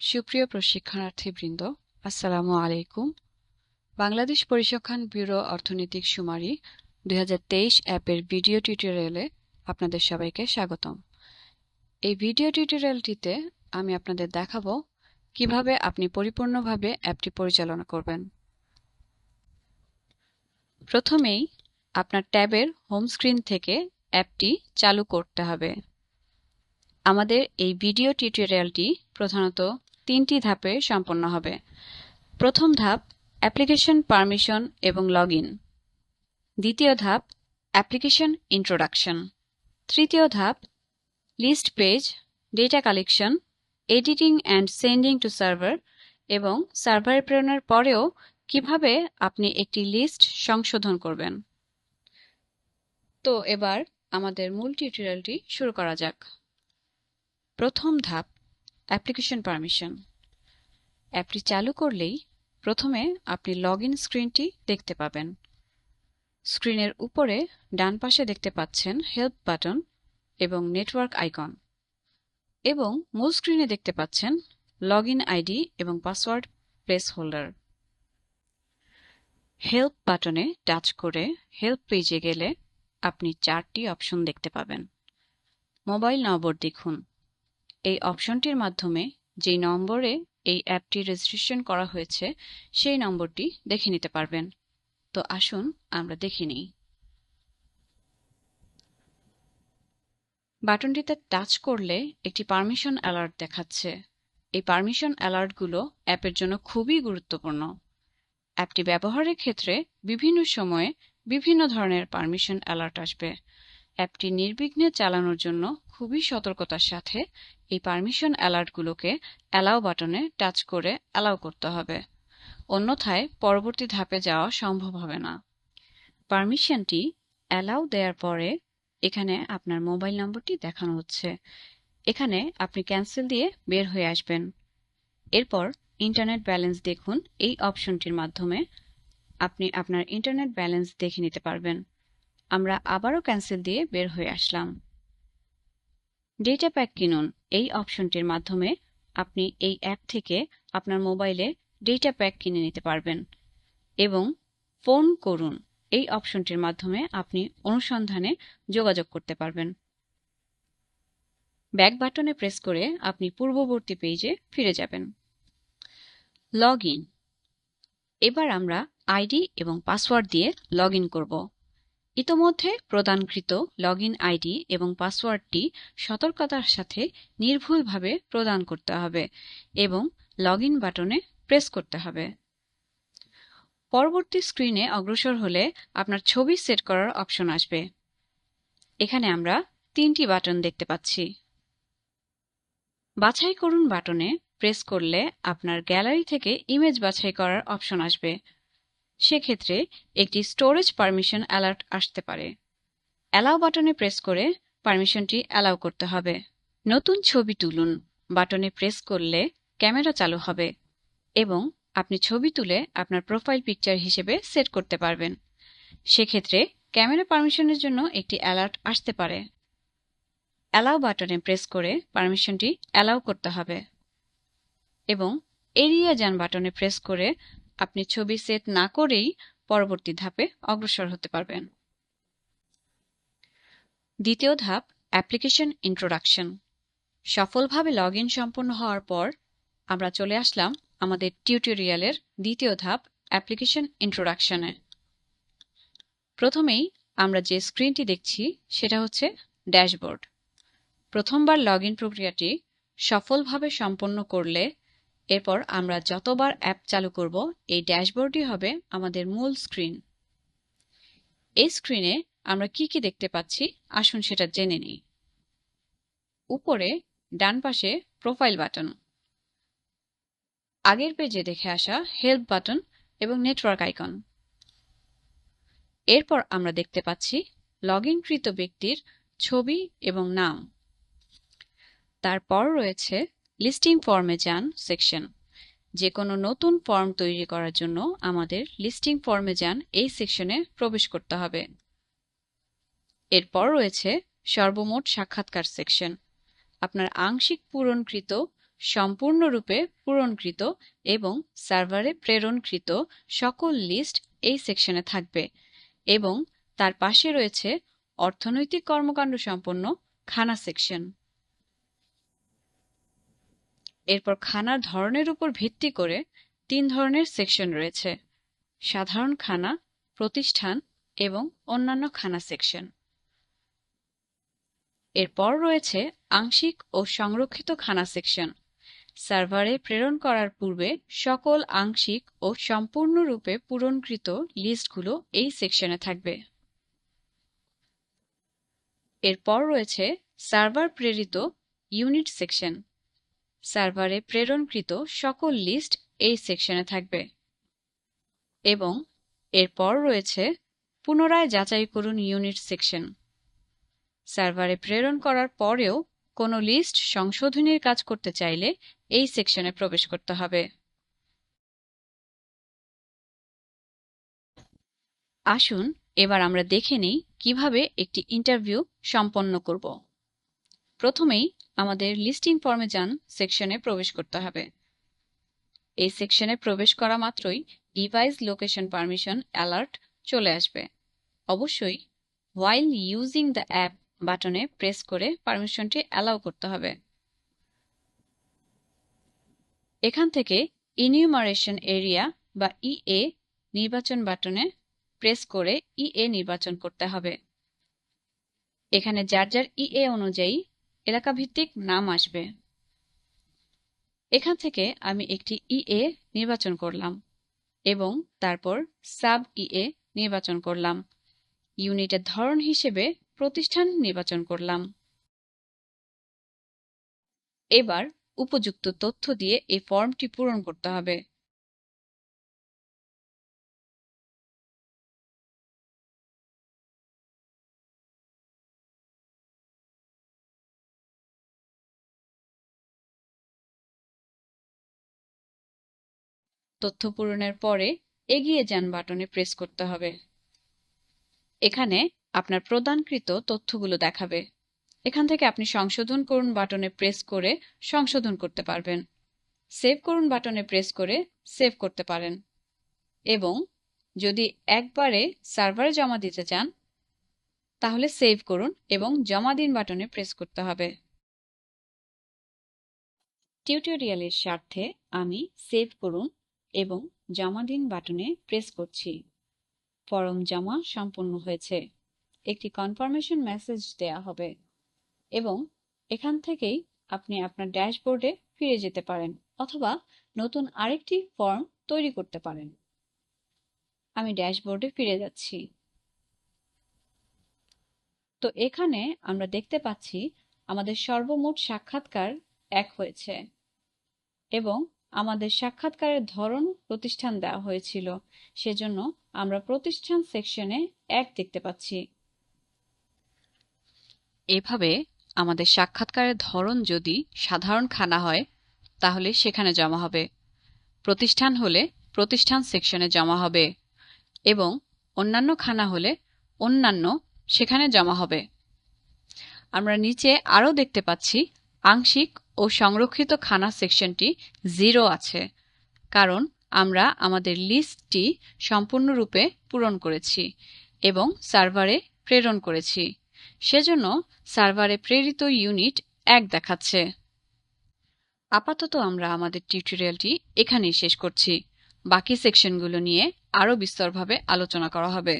সুপ্রিয় প্রশিক্ষণার্থীবৃন্দ, আসসালামু আলাইকুম। বাংলাদেশ পরিসংখ্যান ব্যুরো অর্থনৈতিক সুমারি দুই অ্যাপের ভিডিও টিউটোরিয়ালে আপনাদের সবাইকে স্বাগতম। এই ভিডিও টিউটোরিয়ালটিতে আমি আপনাদের দেখাবো কীভাবে আপনি পরিপূর্ণভাবে অ্যাপটি পরিচালনা করবেন। প্রথমেই আপনার ট্যাবের হোম স্ক্রিন থেকে অ্যাপটি চালু করতে হবে। আমাদের এই ভিডিও টিউটোরিয়ালটি প্রধানত তিনটি ধাপে সম্পন্ন হবে। প্রথম ধাপ অ্যাপ্লিকেশন পারমিশন এবং লগ দ্বিতীয় ধাপ অ্যাপ্লিকেশন ইন্ট্রোডাকশন তৃতীয় ধাপ list page data collection editing and sending to server এবং সার্ভারে প্রেরণের পরেও কীভাবে আপনি একটি লিস্ট সংশোধন করবেন। তো এবার আমাদের মূল টিউটোরিয়ালটি শুরু করা যাক। প্রথম ধাপ অ্যাপ্লিকেশন পারমিশন অ্যাপটি চালু করলেই প্রথমে আপনি লগ ইন স্ক্রিনটি দেখতে পাবেন। স্ক্রিনের উপরে ডান পাশে দেখতে পাচ্ছেন হেল্প বাটন এবং নেটওয়ার্ক আইকন এবং মূল স্ক্রিনে দেখতে পাচ্ছেন লগ ইন আইডি এবং পাসওয়ার্ড প্লেস হোল্ডার হেল্প বাটনে টাচ করে হেল্প পেজে গেলে আপনি চারটি অপশন দেখতে পাবেন। মোবাইল নম্বর দেখুন। এই অপশনটির মাধ্যমে যেই নম্বরে এই অ্যাপটি রেজিস্ট্রেশন করা হয়েছে, সেই নম্বরটি দেখে নিতে পারবেন। তো আসুন, আমরা দেখে নিই। বাটনটিতে টাচ করলে একটি পারমিশন অ্যালার্ট দেখাচ্ছে। এই পারমিশন অ্যালার্টগুলো অ্যাপের জন্য খুবই গুরুত্বপূর্ণ। অ্যাপটি ব্যবহারের ক্ষেত্রে বিভিন্ন সময়ে বিভিন্ন ধরনের পারমিশন অ্যালার্ট আসবে। অ্যাপটি নির্বিঘ্নে চালানোর জন্য খুবই সতর্কতার সাথে এই পারমিশন অ্যালার্টগুলোকে অ্যালাও বাটনে টাচ করে অ্যালাও করতে হবে। অন্যথায় পরবর্তী ধাপে যাওয়া সম্ভব হবে না। পারমিশনটি অ্যালাউ দেওয়ার পরে এখানে আপনার মোবাইল নম্বরটি দেখানো হচ্ছে। এখানে আপনি ক্যান্সেল দিয়ে বের হয়ে আসবেন। এরপর ইন্টারনেট ব্যালেন্স দেখুন। এই অপশনটির মাধ্যমে আপনি আপনার ইন্টারনেট ব্যালেন্স দেখে নিতে পারবেন। আমরা আবারও ক্যান্সেল দিয়ে বের হয়ে আসলাম। ডেটা প্যাক কিনুন। এই অপশনটির মাধ্যমে আপনি এই অ্যাপ থেকে আপনার মোবাইলে ডেটা প্যাক কিনে নিতে পারবেন এবং ফোন করুন। এই অপশনটির মাধ্যমে আপনি অনুসন্ধানে যোগাযোগ করতে পারবেন। ব্যাক বাটনে প্রেস করে আপনি পূর্ববর্তী পেজে ফিরে যাবেন। লগ এবার আমরা আইডি এবং পাসওয়ার্ড দিয়ে লগ ইন করব। ইতোমধ্যে প্রদানকৃত লগইন আইডি এবং পাসওয়ার্ডটি সতর্কতার সাথে নির্ভুলভাবে প্রদান করতে হবে এবং লগইন বাটনে প্রেস করতে হবে। পরবর্তী স্ক্রিনে অগ্রসর হলে আপনার ছবি সেট করার অপশন আসবে। এখানে আমরা তিনটি বাটন দেখতে পাচ্ছি। বাছাই করুন বাটনে প্রেস করলে আপনার গ্যালারি থেকে ইমেজ বাছাই করার অপশন আসবে। সেক্ষেত্রে একটি স্টোরেজ পারমিশন অ্যালার্ট আসতে পারে। অ্যালাউ বাটনে প্রেস করে পারমিশনটি অ্যালাউ করতে হবে। নতুন ছবি তুলুন। বাটনে প্রেস করলে ক্যামেরা চালু হবে এবং আপনি ছবি তুলে আপনার প্রোফাইল পিকচার হিসেবে সেট করতে পারবেন। সেক্ষেত্রে ক্যামেরা পারমিশনের জন্য একটি অ্যালার্ট আসতে পারে। অ্যালাউ বাটনে প্রেস করে পারমিশনটি অ্যালাউ করতে হবে এবং এরিয়া যান বাটনে প্রেস করে আপনি ছবি সেট না করেই পরবর্তী ধাপে অগ্রসর হতে পারবেন। দ্বিতীয় ধাপ অ্যাপ্লিকেশন ইন্ট্রোডাকশন সফলভাবে লগ ইন সম্পন্ন হওয়ার পর আমরা চলে আসলাম আমাদের টিউটোরিয়ালের দ্বিতীয় ধাপ অ্যাপ্লিকেশন ইন্ট্রোডাকশনে প্রথমেই আমরা যে স্ক্রিনটি দেখছি সেটা হচ্ছে ড্যাশবোর্ড প্রথমবার লগ প্রক্রিয়াটি সফলভাবে সম্পন্ন করলে এরপর আমরা যতবার অ্যাপ চালু করব, এই ড্যাশবোর্ডটি হবে আমাদের মূল স্ক্রিন। এই স্ক্রিনে আমরা কি কি দেখতে পাচ্ছি, আসুন সেটা জেনে নিই। উপরে ডান পাশে প্রোফাইল বাটন। আগের পেজে দেখে আসা হেল্প বাটন এবং নেটওয়ার্ক আইকন। এরপর আমরা দেখতে পাচ্ছি লগ ইনকৃত ব্যক্তির ছবি এবং নাম। তারপর রয়েছে লিস্টিং ফর্মে যান সেকশন। যে কোনো নতুন ফর্ম তৈরি করার জন্য আমাদের লিস্টিং ফর্মে যান এই সেকশনে প্রবেশ করতে হবে। এরপর রয়েছে সর্বমোট সাক্ষাৎকার সেকশন। আপনার আংশিক পূরণকৃত, সম্পূর্ণরূপে পূরণকৃত এবং সার্ভারে প্রেরণকৃত সকল লিস্ট এই সেকশনে থাকবে এবং তার পাশে রয়েছে অর্থনৈতিক কর্মকাণ্ড সম্পন্ন খানা সেকশন। এরপর খানার ধরনের উপর ভিত্তি করে তিন ধরনের সেকশন রয়েছে। সাধারণ খানা, প্রতিষ্ঠান এবং অন্যান্য খানা সেকশন। এরপর রয়েছে আংশিক ও সংরক্ষিত খানা সেকশন। সার্ভারে প্রেরণ করার পূর্বে সকল আংশিক ও সম্পূর্ণরূপে পূরণকৃত লিস্টগুলো এই সেকশনে থাকবে। এরপর রয়েছে সার্ভার প্রেরিত ইউনিট সেকশন। সার্ভারে প্রেরণকৃত সকল লিস্ট এই সেকশনে থাকবে। এবং এরপর রয়েছে পুনরায় যাচাই করুন ইউনিট সেকশন। সার্ভারে প্রেরণ করার পরেও কোনো লিস্ট সংশোধনীর কাজ করতে চাইলে এই সেকশনে প্রবেশ করতে হবে। আসুন এবার আমরা দেখে নিই কীভাবে একটি ইন্টারভিউ সম্পন্ন করব। প্রথমেই আমাদের লিস্টিং ফর্মে যান সেকশনে প্রবেশ করতে হবে। এই সেকশনে প্রবেশ করা মাত্রই ডিভাইস লোকেশন পারমিশন অ্যালার্ট চলে আসবে। অবশ্যই হোয়াইল ইউজিং দ্য অ্যাপ বাটনে প্রেস করে পারমিশনটি অ্যালাউ করতে হবে। এখান থেকে ইনিউমারেশন এরিয়া বা ইএ নির্বাচন বাটনে প্রেস করে ইএ নির্বাচন করতে হবে। এখানে যার যার ইএ অনুযায়ী এলাকা ভিত্তিক নাম আসবে। এখান থেকে আমি একটি ইএ নির্বাচন করলাম এবং তারপর সাব ইএ নির্বাচন করলাম। ইউনিটের ধরন হিসেবে প্রতিষ্ঠান নির্বাচন করলাম। এবার উপযুক্ত তথ্য দিয়ে এই ফর্মটি পূরণ করতে হবে। তথ্য পূরণের পরে এগিয়ে যান বাটনে প্রেস করতে হবে। এখানে আপনার প্রদানকৃত তথ্যগুলো দেখাবে। এখান থেকে আপনি সংশোধন করুন বাটনে প্রেস করে সংশোধন করতে পারবেন। সেভ করুন বাটনে প্রেস করে সেভ করতে পারেন। এবং যদি একবারে সার্ভারে জমা দিতে চান, তাহলে সেভ করুন এবং জমা দিন বাটনে প্রেস করতে হবে। টিউটোরিয়ালের স্বার্থে আমি সেভ করুন এবং জমা দিন বাটনে প্রেস করছি। ফরম জমা সম্পূর্ণ হয়েছে। একটি কনফার্মেশন মেসেজ দেয়া হবে। এবং এখান থেকেই আপনি আপনার ড্যাশবোর্ডে ফিরে যেতে পারেন অথবা নতুন আরেকটি ফর্ম তৈরি করতে পারেন। আমি ড্যাশবোর্ডে ফিরে যাচ্ছি। তো এখানে আমরা দেখতে পাচ্ছি আমাদের সর্বমোট সাক্ষাৎকার এক হয়েছে। এবং আমাদের সাক্ষাৎকারের ধরন প্রতিষ্ঠান দেওয়া হয়েছিল। সেজন্য আমরা প্রতিষ্ঠান সেকশনে এক দেখতে পাচ্ছি। এভাবে আমাদের সাক্ষাৎকারের ধরন যদি সাধারণ খানা হয়, তাহলে সেখানে জমা হবে। প্রতিষ্ঠান হলে প্রতিষ্ঠান সেকশনে জমা হবে এবং অন্যান্য খানা হলে অন্যান্য সেখানে জমা হবে। আমরা নিচে আরও দেখতে পাচ্ছি আংশিক ও সংরক্ষিত খানা সেকশনটি জিরো আছে, কারণ আমরা আমাদের লিস্টটি সম্পূর্ণরূপে পূরণ করেছি এবং সার্ভারে প্রেরণ করেছি। সেজন্য সার্ভারে প্রেরিত ইউনিট এক দেখাচ্ছে। আপাতত আমরা আমাদের টিউটোরিয়ালটি এখানেই শেষ করছি। বাকি সেকশনগুলো নিয়ে আরও বিস্তরভাবে আলোচনা করা হবে।